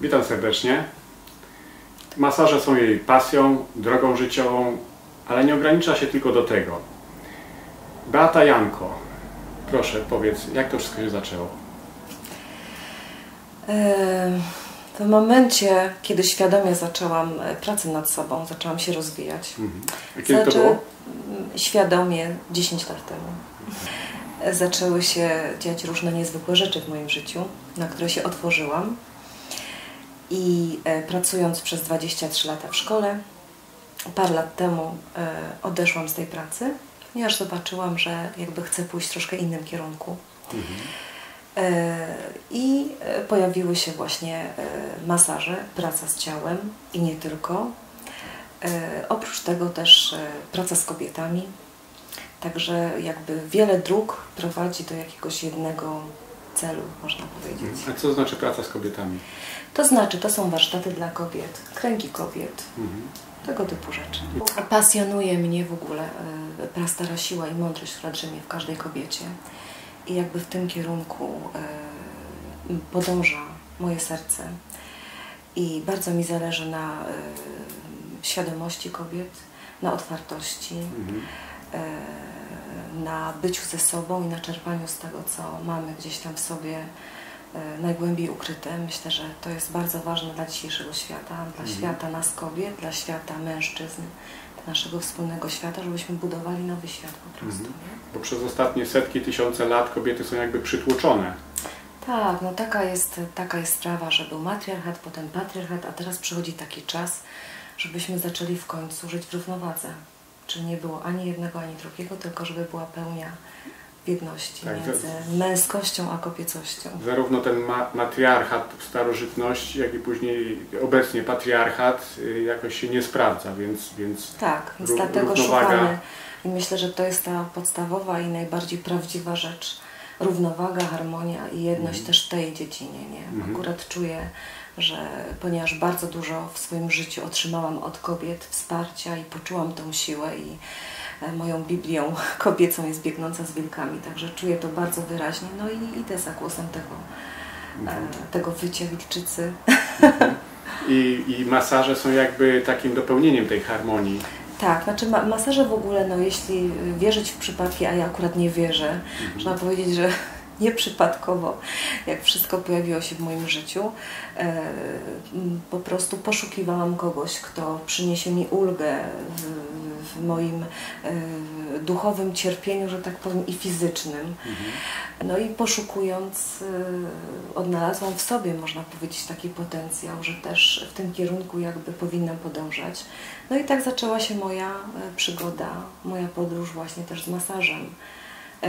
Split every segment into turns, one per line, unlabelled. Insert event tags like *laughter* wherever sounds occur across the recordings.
Witam serdecznie. Masaże są jej pasją, drogą życiową, ale nie ogranicza się tylko do tego. Beata Janko, proszę powiedz, jak to wszystko się zaczęło?
W momencie, kiedy świadomie zaczęłam e, pracę nad sobą, zaczęłam się rozwijać.
A kiedy to
Znaczy,
było?
Świadomie 10 lat temu. E, Zaczęły się dziać różne niezwykłe rzeczy w moim życiu, na które się otworzyłam. I e, pracując przez 23 lata w szkole, parę lat temu e, odeszłam z tej pracy, ponieważ zobaczyłam, że jakby chcę pójść w troszkę innym kierunku. E, I pojawiły się właśnie masaże, praca z ciałem i nie tylko. Oprócz tego też praca z kobietami. Także jakby wiele dróg prowadzi do jakiegoś jednego celu, można powiedzieć.
A co to znaczy praca z kobietami?
To znaczy, to są warsztaty dla kobiet, kręgi kobiet, tego typu rzeczy. Pasjonuje mnie w ogóle e, prastara siła i mądrość, która drzemie w każdej kobiecie. I jakby w tym kierunku e, podąża moje serce. I bardzo mi zależy na e, świadomości kobiet, na otwartości, e, na byciu ze sobą i na czerpaniu z tego, co mamy gdzieś tam w sobie e, najgłębiej ukryte. Myślę, że to jest bardzo ważne dla dzisiejszego świata, dla świata nas kobiet, dla świata mężczyzn, dla naszego wspólnego świata, żebyśmy budowali nowy świat po prostu. nie?
Bo przez ostatnie setki, tysiące lat kobiety są jakby przytłoczone.
Tak, no taka jest, taka jest sprawa, że był matriarchat, potem patriarchat, a teraz przychodzi taki czas, żebyśmy zaczęli w końcu żyć w równowadze. Czy nie było ani jednego, ani drugiego, tylko żeby była pełnia w jedności
Tak,
między męskością a kobiecością.
Zarówno ten ma matriarchat w starożytności, jak i później obecnie patriarchat y, jakoś się nie sprawdza, więc, więc
Tak, więc dlatego
równowaga-
szukamy i myślę, że to jest ta podstawowa i najbardziej prawdziwa rzecz. Równowaga, harmonia i jedność
Mhm.
też w tej dziedzinie. Nie? Akurat czuję, że ponieważ bardzo dużo w swoim życiu otrzymałam od kobiet wsparcia i poczułam tą siłę i e, moją Biblią *laughs* kobiecą jest biegnąca z wilkami, także czuję to bardzo wyraźnie. No i idę za głosem tego,
Mhm.
e, tego wycia wilczycy.
I, I masaże są jakby takim dopełnieniem tej harmonii.
Tak, znaczy ma masaże w ogóle, no jeśli wierzyć w przypadki, a ja akurat nie wierzę, można powiedzieć, że nieprzypadkowo, jak wszystko pojawiło się w moim życiu, e, po prostu poszukiwałam kogoś, kto przyniesie mi ulgę w, moim e, duchowym cierpieniu, że tak powiem, i fizycznym. No i poszukując, e, odnalazłam w sobie, można powiedzieć, taki potencjał, że też w tym kierunku jakby powinnam podążać. No i tak zaczęła się moja przygoda, moja podróż właśnie też z masażem,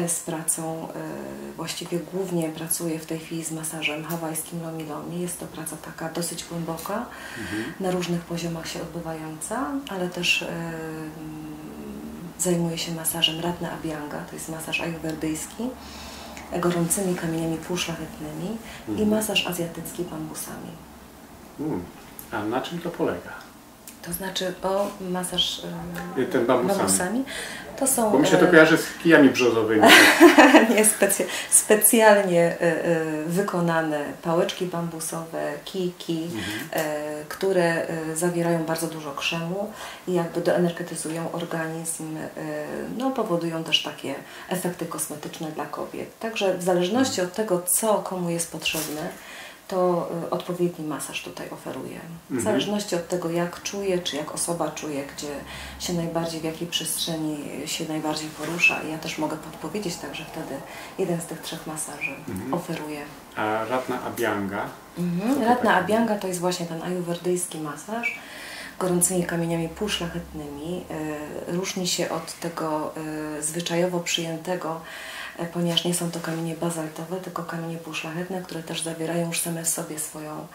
z pracą. e, Właściwie głównie pracuję w tej chwili z masażem hawajskim Lomi Lomi. Jest to praca taka dosyć głęboka, na różnych poziomach się odbywająca, ale też e, mm, zajmuję się masażem Ratna Abhyanga, to jest masaż ajurwedyjski, gorącymi kamieniami półszlachetnymi i masaż azjatycki bambusami.
Mm. A na czym to polega?
To znaczy, o masaż
Y, Ten bambusami.
bambusami, to są
Bo mi się to
e,
kojarzy z kijami brzozowymi. *laughs*
nie, specy, specjalnie e, e, wykonane pałeczki bambusowe, kijki, e, które zawierają bardzo dużo krzemu i jakby doenergetyzują organizm, no powodują też takie efekty kosmetyczne dla kobiet. Także w zależności od tego, co komu jest potrzebne, to e, odpowiedni masaż tutaj oferuję. W zależności od tego, jak czuje, czy jak osoba czuje, gdzie się najbardziej, w jakiej przestrzeni się najbardziej porusza. I ja też mogę podpowiedzieć, także wtedy jeden z tych trzech masaży oferuję.
A Ratna Abhyanga,
Mhm. Ratna
takie?
Abhyanga to jest właśnie ten ajurwedyjski masaż gorącymi kamieniami półszlachetnymi. E, Różni się od tego e, zwyczajowo przyjętego, ponieważ nie są to kamienie bazaltowe, tylko kamienie półszlachetne, które też zawierają już same w sobie swoją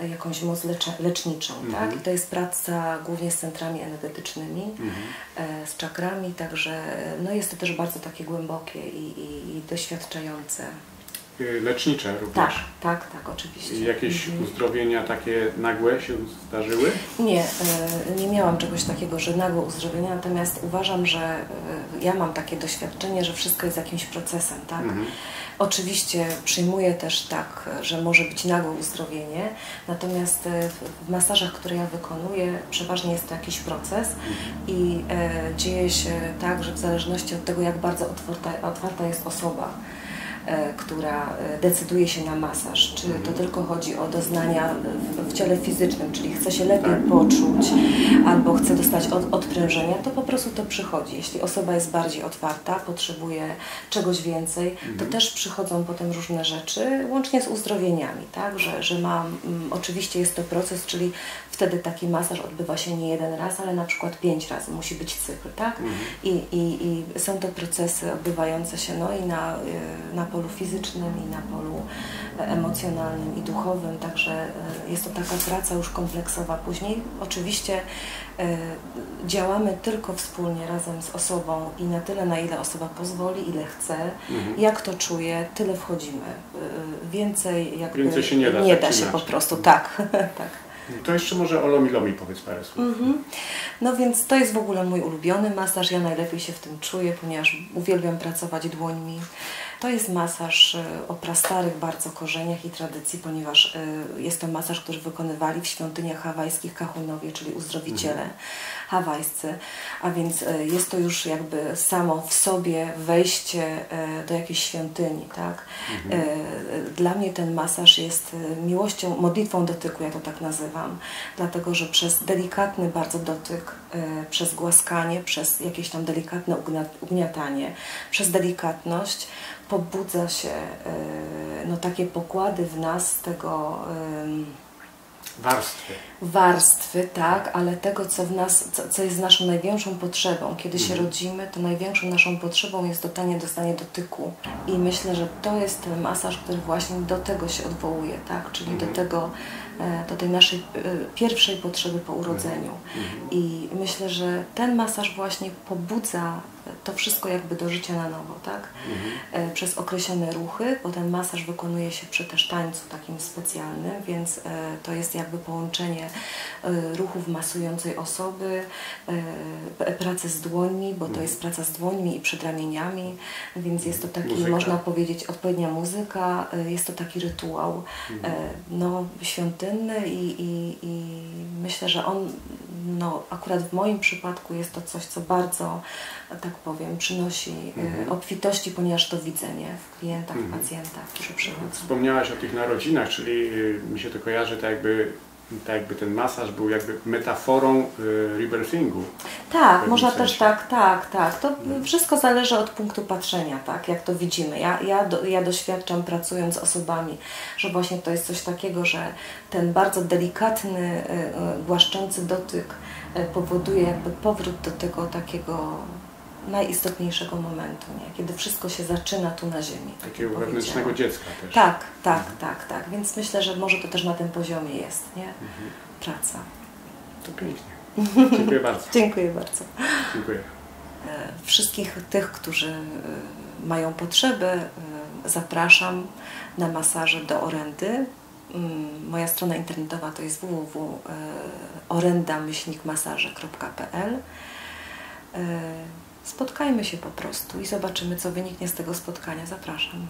e, jakąś moc lecze, leczniczą. Tak? I to jest praca głównie z centrami energetycznymi, e, z czakrami, także e, no jest to też bardzo takie głębokie i, i, i doświadczające.
Y, lecznicze również.
Tak, tak, tak, oczywiście.
Jakieś
Mhm.
uzdrowienia takie nagłe się zdarzyły?
Nie, e, nie miałam czegoś takiego, że nagłe uzdrowienia, natomiast uważam, że e, ja mam takie doświadczenie, że wszystko jest jakimś procesem, tak?
Mhm.
Oczywiście przyjmuję też tak, że może być nagłe uzdrowienie, natomiast w- masażach, które ja wykonuję, przeważnie jest to jakiś proces i e, dzieje się tak, że w zależności od tego, jak bardzo otwarta, otwarta jest osoba, która e, decyduje się na masaż, czy to tylko chodzi o doznania w, w ciele fizycznym, czyli chce się lepiej
Tak.
poczuć albo chce dostać od, odprężenia, to po prostu to przychodzi. Jeśli osoba jest bardziej otwarta, potrzebuje czegoś więcej, to też przychodzą potem różne rzeczy, łącznie z uzdrowieniami, tak? że, że mam, mm, oczywiście jest to proces, czyli wtedy taki masaż odbywa się nie jeden raz, ale na przykład pięć razy musi być cykl, tak? I, i, I są to procesy odbywające się no, i na, y, na polu fizycznym, i na polu e, emocjonalnym i duchowym, także y, jest to taka praca już kompleksowa. Później oczywiście y, działamy tylko wspólnie razem z osobą i na tyle, na ile osoba pozwoli, ile chce,
Mhm.
jak to czuje, tyle wchodzimy. Więcej jakby
Więcej się nie da,
nie
tak
da się po
inaczej.
prostu, tak, *laughs* tak.
To jeszcze może o Lomi Lomi powiedz parę słów.
Mhm. No więc to jest w ogóle mój ulubiony masaż. Ja najlepiej się w tym czuję, ponieważ uwielbiam pracować dłońmi. To jest masaż y, o prastarych bardzo korzeniach i tradycji, ponieważ y, jest to masaż, który wykonywali w świątyniach hawajskich kahunowie, czyli uzdrowiciele hawajscy. A więc y, jest to już jakby samo w sobie wejście do jakiejś świątyni, tak? Y, Dla mnie ten masaż jest miłością, modlitwą dotyku, ja to tak nazywam, dlatego że przez delikatny bardzo dotyk, przez głaskanie, przez jakieś tam delikatne ugniatanie, przez delikatność pobudza się y, no, takie pokłady w nas tego
Warstwy.
warstwy, tak, ale tego, co w nas, co, co jest naszą największą potrzebą. Kiedy się
Mhm.
rodzimy, to największą naszą potrzebą jest dostanie, dostanie dotyku. I myślę, że to jest ten masaż, który właśnie do tego się odwołuje, tak, czyli
Mhm.
do tego, e, do tej naszej e, pierwszej potrzeby po urodzeniu.
Mhm.
I myślę, że ten masaż właśnie pobudza to wszystko jakby do życia na nowo, tak?
Mhm.
E, Przez określone ruchy, bo ten masaż wykonuje się przy też tańcu takim specjalnym, więc e, to jest jakby połączenie e, ruchów masującej osoby, e, pracy z dłońmi, bo to jest praca z dłońmi i przedramieniami, więc jest to taki,
Muzyka.
można powiedzieć, odpowiednia muzyka, e, jest to taki rytuał e, no, świątynny i, i, i myślę, że on no, akurat w moim przypadku jest to coś, co bardzo, tak powiem, przynosi e, obfitości, ponieważ to widzę nie? w klientach, w pacjentach, którzy przychodzą.
Wspomniałaś o tych narodzinach, czyli y, mi się to kojarzy tak jakby, tak jakby ten masaż był jakby metaforą y, rebirthingu.
Tak, można
sensie.
też tak, tak, tak. To wszystko zależy od punktu patrzenia, tak, jak to widzimy. Ja, ja, do, ja doświadczam pracując z osobami, że właśnie to jest coś takiego, że ten bardzo delikatny, y, y, głaszczący dotyk y, powoduje jakby powrót do tego takiego najistotniejszego momentu, nie? kiedy wszystko się zaczyna tu na ziemi. tak
Takiego wewnętrznego dziecka też.
Tak, tak, tak, tak. Więc myślę, że może to też na tym poziomie jest, nie? Praca.
To pięknie. *laughs* Dziękuję bardzo.
Dziękuję bardzo.
Dziękuję.
E, Wszystkich tych, którzy e, mają potrzeby, e, zapraszam na masaże do Orendy. Mm, Moja strona internetowa to jest www.orenda-masaże.pl E, Spotkajmy się po prostu i zobaczymy, co wyniknie z tego spotkania. Zapraszam.